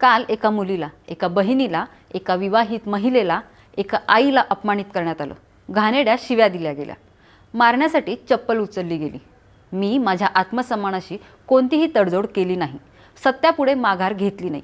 काल एका मुलीला एका बहिणीला एका विवाहित महिलेला एका आईला अपमानित करण्यात आलं. घाणेड्या शिव्या दिल्या गेल्या. मारण्यासाठी चप्पल उचलली गेली. मी माझ्या आत्मसन्मानाशी कोणतीही तडजोड केली नाही. सत्यापुढे माघार घेतली नाही.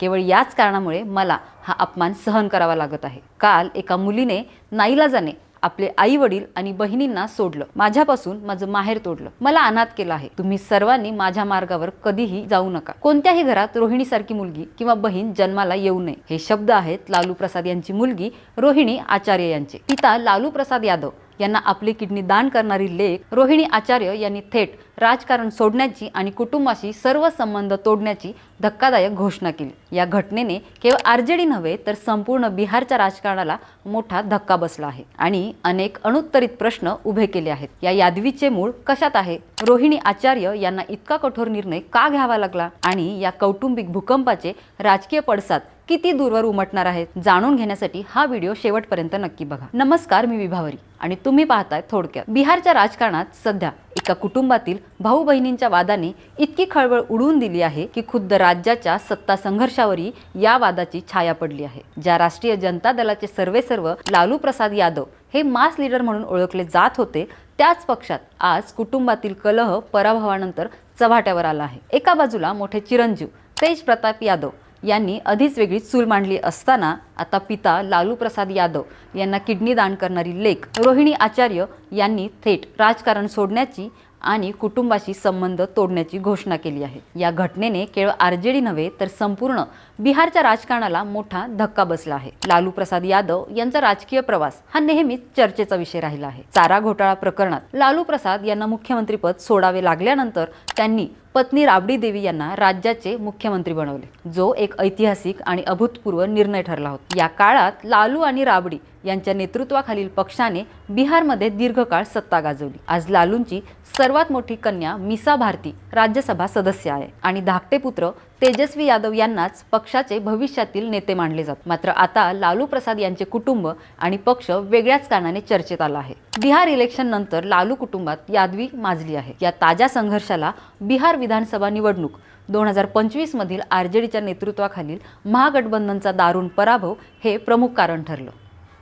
केवळ याच कारणामुळे मला हा अपमान सहन करावा लागत आहे. काल एका मुलीने नाईलाजाने आपले आई वडील आणि बहिणींना सोडलं. माझ्यापासून माझं माहेर तोडलं. मला अनाथ केलं आहे. तुम्ही सर्वांनी माझ्या मार्गावर कधीही जाऊ नका. कोणत्याही घरात रोहिणीसारखी मुलगी किंवा बहीण जन्माला येऊ नये. हे शब्द आहेत लालू प्रसाद यांची मुलगी रोहिणी आचार्य यांचे. पिता लालू प्रसाद यादव. यांना आपली किडनी दान करणारी लेख रोहिणी आचार्य यांनी थेट राजकारण सोडण्याची आणि कुटुंबाशी सर्व संबंध तोडण्याची धक्कादायक घोषणा केली. या घटनेने केवळ आरजेडी नव्हे तर संपूर्ण बिहारच्या राजकारणाला मोठा धक्का बसला आहे आणि अनेक अनुत्तरित प्रश्न उभे केले आहेत. या यादवीचे मूळ कशात आहे? रोहिणी आचार्य यांना इतका कठोर निर्णय का घ्यावा लागला? आणि या कौटुंबिक भूकंपाचे राजकीय पडसाद किती दूरवर उमटणार आहेत जाणून घेण्यासाठी हा व्हिडिओ शेवटपर्यंत नक्की बघा. नमस्कार मी विभावरी आणि तुम्ही पाहताय थोडक्यात. बिहारच्या राजकारणात सध्या एका कुटुंबातील भाऊ बहिणींच्या वादाने इतकी खळबळ उडवून दिली आहे की खुद्द राज्याच्या सत्ता संघर्षावरही या वादाची छाया पडली आहे. ज्या राष्ट्रीय जनता दलाचे सर्वे सर्व लालू प्रसाद यादव हे मास लीडर म्हणून ओळखले जात होते त्याच पक्षात आज कुटुंबातील कलह पराभवानंतर चव्हाट्यावर आला आहे. एका बाजूला मोठे चिरंजीव तेज प्रताप यादव यांनी आधीच वेगळी चूल मांडली असताना आता पिता लालू प्रसाद यादव यांना किडनी दान करणारी लेख रोहिणी आचार्य यांनी थेट राजकारण सोडण्याची आणि कुटुंबाशी संबंध तोडण्याची घोषणा केली आहे. या घटनेने केवळ आरजेडी नव्हे तर संपूर्ण बिहारच्या राजकारणाला मोठा धक्का बसला आहे. लालू प्रसाद यादव यांचा राजकीय प्रवास हा नेहमीच चर्चेचा विषय राहिला आहे. चारा घोटाळा प्रकरणात लालू प्रसाद यांना मुख्यमंत्रीपद सोडावे लागल्यानंतर त्यांनी पत्नी राबडी देवी यांना राज्याचे मुख्यमंत्री बनवले. जो एक ऐतिहासिक आणि अभूतपूर्व निर्णय ठरला होता. या काळात लालू आणि राबडी यांच्या नेतृत्वाखालील पक्षाने बिहारमध्ये दीर्घकाळ सत्ता गाजवली. आज लालूंची सर्वात मोठी कन्या मिसा भारती राज्यसभा सदस्य आहे आणि धाकटे पुत्र तेजस्वी यादव यांनाच पक्षाचे भविष्यातील नेते मानले जात. मात्र आता लालू प्रसाद यांचे कुटुंब आणि पक्ष वेगळ्याच कारणाने चर्चेत आला आहे. बिहार इलेक्शन नंतर लालू कुटुंबात यादवी माजली आहे. या ताज्या संघर्षाला बिहार विधानसभा निवडणूक दोन हजार पंचवीसमधील आर जे डीच्या नेतृत्वाखालील महागठबंधनचा दारुण पराभव हे प्रमुख कारण ठरलं.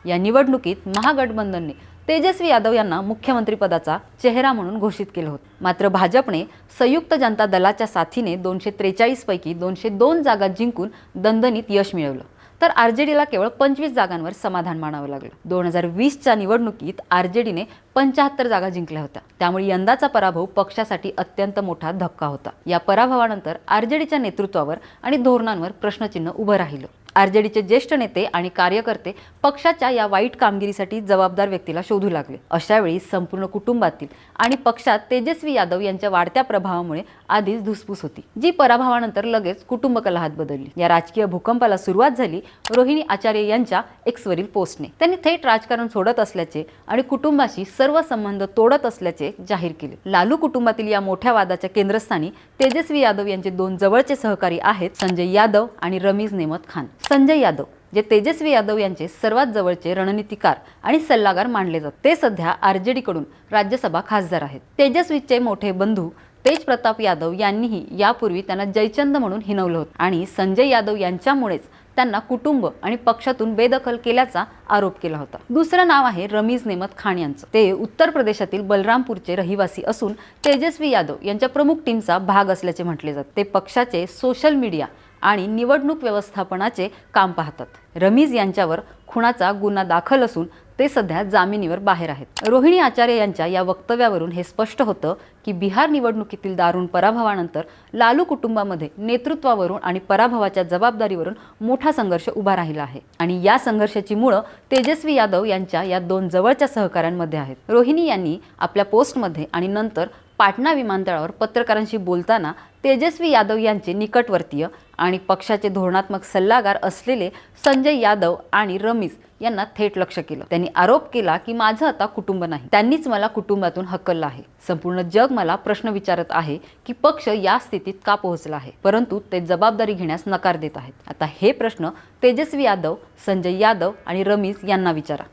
या निवडणुकीत महागठबंधनने तेजस्वी यादव यांना मुख्यमंत्रीपदाचा चेहरा म्हणून घोषित केलं होतं. मात्र भाजपने संयुक्त जनता दलाच्या साथीने दोनशे त्रेचाळीसपैकी दोनशे दोन जागा जिंकून दणदणीत यश मिळवलं. तर आरजेडीला केवळ पंचवीस जागांवर समाधान मानावं लागलं. दोन हजार वीसच्या निवडणुकीत आरजेडीने पंच्याहत्तर जागा जिंकल्या होत्या. त्यामुळे यंदाचा पराभव पक्षासाठी अत्यंत मोठा धक्का होता. या पराभवानंतर आरजेडीच्या नेतृत्वावर आणि धोरणांवर प्रश्नचिन्ह उभं राहिलं. आरजेडीचे ज्येष्ठ नेते आणि कार्यकर्ते पक्षाच्या या वाईट कामगिरीसाठी जबाबदार व्यक्तीला शोधू लागले. अशावेळी संपूर्ण कुटुंबातील आणि पक्षात तेजस्वी यादव यांच्या वाढत्या प्रभावामुळे आधीच धुसफूस होती जी पराभवानंतर लगेच कुटुंब कलहात बदलली. या राजकीय भूकंपाला सुरुवात झाली रोहिणी आचार्य यांच्या एक्सवरील पोस्टने. त्यांनी थेट राजकारण सोडत असल्याचे आणि कुटुंबाशी सर्व संबंध तोडत असल्याचे जाहीर केले. लालू कुटुंबातील या मोठ्या वादाच्या केंद्रस्थानी तेजस्वी यादव यांचे दोन जवळचे सहकारी आहेत संजय यादव आणि रमीज नेमत खान. संजय यादव जे तेजस्वी यादव यांचे सर्वात जवळचे रणनीतिकार आणि सल्लागार मानले जात ते सध्या आरजेडीकडून राज्यसभा खासदार आहेत. तेजस्वीचे मोठे बंधू तेज प्रताप यादव यांनीही यापूर्वी त्यांना जयचंद म्हणून हिनवलं होतं आणि संजय यादव यांच्यामुळेच त्यांना कुटुंब आणि पक्षातून बेदखल केल्याचा आरोप केला होता. दुसरं नाव आहे रमीज नेमत खान यांचं. ते उत्तर प्रदेशातील बलरामपूरचे रहिवासी असून तेजस्वी यादव यांच्या प्रमुख टीमचा भाग असल्याचे म्हटले जाते. ते पक्षाचे सोशल मीडिया आणि निवडणूक व्यवस्थापनाचे काम पाहतात. रमीज यांच्यावर खुनाचा गुन्हा दाखल असून ते सध्या जामिनीवर बाहेर आहेत. रोहिणी आचार्य यांच्या या वक्तव्यावरून हे स्पष्ट होतं की बिहार निवडणुकीतील दारुण पराभवानंतर लालू कुटुंबामध्ये नेतृत्वावरून आणि पराभवाच्या जबाबदारीवरून मोठा संघर्ष उभा राहिला आहे. आणि या संघर्षाची मुळं तेजस्वी यादव यांच्या या दोन जवळच्या सहकाऱ्यांमध्ये आहेत. रोहिणी यांनी आपल्या पोस्टमध्ये आणि नंतर पाटणा विमानतळावर पत्रकारांशी बोलताना तेजस्वी यादव यांचे निकटवर्तीय आणि पक्षाचे धोरणात्मक सल्लागार असलेले संजय यादव आणि रमीज यांना थेट लक्ष केलं. त्यांनी आरोप केला की माझं आता कुटुंब नाही. त्यांनीच मला कुटुंबातून हकललं आहे. संपूर्ण जग मला प्रश्न विचारत आहे की पक्ष या स्थितीत का पोहोचला आहे? परंतु ते जबाबदारी घेण्यास नकार देत आहेत. आता हे प्रश्न तेजस्वी यादव संजय यादव आणि रमीज यांना विचारा.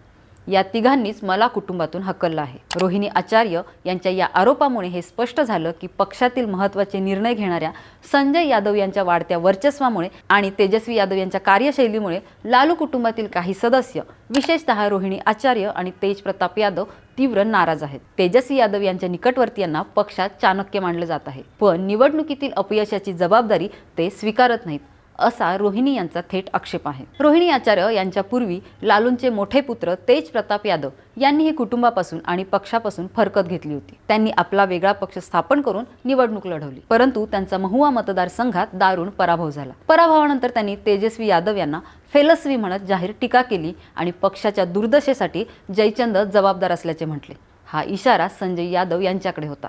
या तिघांनीच मला कुटुंबातून हकललं आहे. रोहिणी आचार्य यांच्या या आरोपामुळे हे स्पष्ट झालं की पक्षातील महत्त्वाचे निर्णय घेणाऱ्या संजय यादव यांच्या वाढत्या वर्चस्वामुळे आणि तेजस्वी यादव यांच्या कार्यशैलीमुळे लालू कुटुंबातील काही सदस्य विशेषतः रोहिणी आचार्य आणि तेज प्रताप यादव तीव्र नाराज आहेत. तेजस्वी यादव यांच्या निकटवर्तीयांना पक्षात चाणक्य मानलं जात आहे. पण निवडणुकीतील अपयशाची जबाबदारी ते स्वीकारत नाहीत. असा रोहिणी यांचा थेट आक्षेप आहे. रोहिणी आचार्य यांच्या पूर्वी लालूंचे मोठे पुत्र तेज प्रताप यादव यांनी ही कुटुंबापासून आणि पक्षापासून फरकत घेतली होती. त्यांनी आपला वेगळा पक्ष स्थापन करून निवडणूक लढवली. परंतु त्यांचा महुआ मतदारसंघात दारुण पराभव झाला. पराभवानंतर त्यांनी तेजस्वी यादव यांना फेलस्वी म्हणत जाहीर टीका केली आणि पक्षाच्या दुर्दशेसाठी जयचंद जबाबदार असल्याचे म्हटले. हा इशारा संजय यादव यांच्याकडे होता.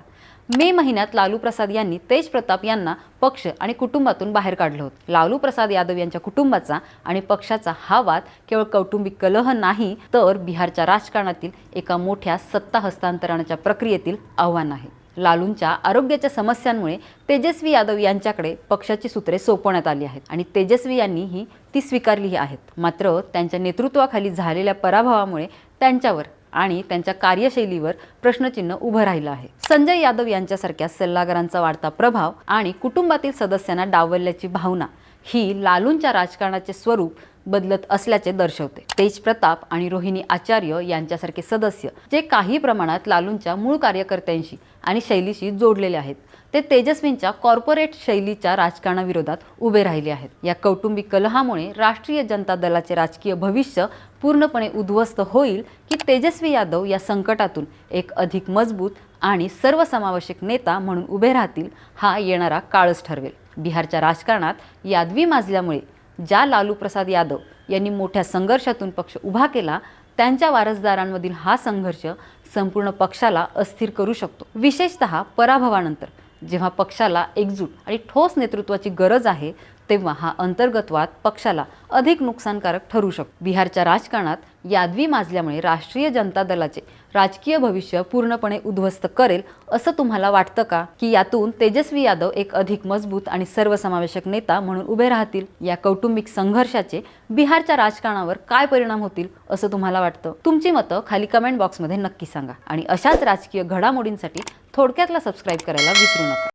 मे महिन्यात लालू प्रसाद यांनी तेज प्रताप यांना पक्ष आणि कुटुंबातून बाहेर काढलं होतं. लालू प्रसाद यादव यांच्या कुटुंबाचा आणि पक्षाचा हा वाद केवळ कौटुंबिक कलह नाही तर बिहारच्या राजकारणातील एका मोठ्या सत्ता हस्तांतरणाच्या प्रक्रियेतील आव्हान आहे. लालूंच्या आरोग्याच्या समस्यांमुळे तेजस्वी यादव यांच्याकडे पक्षाची सूत्रे सोपवण्यात आली आहेत आणि तेजस्वी यांनीही ती स्वीकारलीही आहेत. मात्र त्यांच्या नेतृत्वाखाली झालेल्या पराभवामुळे त्यांच्यावर आणि त्यांच्या कार्यशैलीवर प्रश्नचिन्ह उभं राहिलं आहे. संजय यादव यांच्यासारख्या सल्लागारांचा वाढता प्रभाव आणि कुटुंबातील सदस्यांना डावलल्याची भावना ही लालूंच्या राजकारणाचे स्वरूप बदलत असल्याचे दर्शवते. तेज प्रताप आणि रोहिणी आचार्य यांच्यासारखे सदस्य जे काही प्रमाणात लालूंच्या मूळ कार्यकर्त्यांशी आणि शैलीशी जोडलेले आहेत ते तेजस्वींच्या कॉर्पोरेट शैलीच्या राजकारणाविरोधात उभे राहिले आहेत. या कौटुंबिक कलहामुळे राष्ट्रीय जनता दलाचे राजकीय भविष्य पूर्णपणे उद्ध्वस्त होईल की तेजस्वी यादव या संकटातून एक अधिक मजबूत आणि सर्वसमावेशक नेता म्हणून उभे राहतील हा येणारा काळच ठरवेल. बिहारच्या राजकारणात यादवी माजल्यामुळे ज्या लालू प्रसाद यादव यांनी मोठ्या संघर्षातून पक्ष उभा केला त्यांच्या वारसदारांमधील हा संघर्ष संपूर्ण पक्षाला अस्थिर करू शकतो. विशेषतः पराभवानंतर जेव्हा पक्षाला एकजूट आणि ठोस नेतृत्वाची गरज आहे तेव्हा हा अंतर्गतवाद पक्षाला अधिक नुकसानकारक ठरू शकतो. बिहारच्या राजकारणात यादवी माजल्यामुळे राष्ट्रीय जनता दलाचे राजकीय भविष्य पूर्णपणे उद्ध्वस्त करेल असं तुम्हाला वाटतं का? की यातून तेजस्वी यादव एक अधिक मजबूत आणि सर्वसमावेशक नेता म्हणून उभे राहतील? या कौटुंबिक संघर्षाचे बिहारच्या राजकारणावर काय परिणाम होतील असं तुम्हाला वाटतं? तुमची मतं खाली कमेंट बॉक्समध्ये नक्की सांगा. आणि अशाच राजकीय घडामोडींसाठी थोडक्यातला सबस्क्राईब करायला विसरू नका.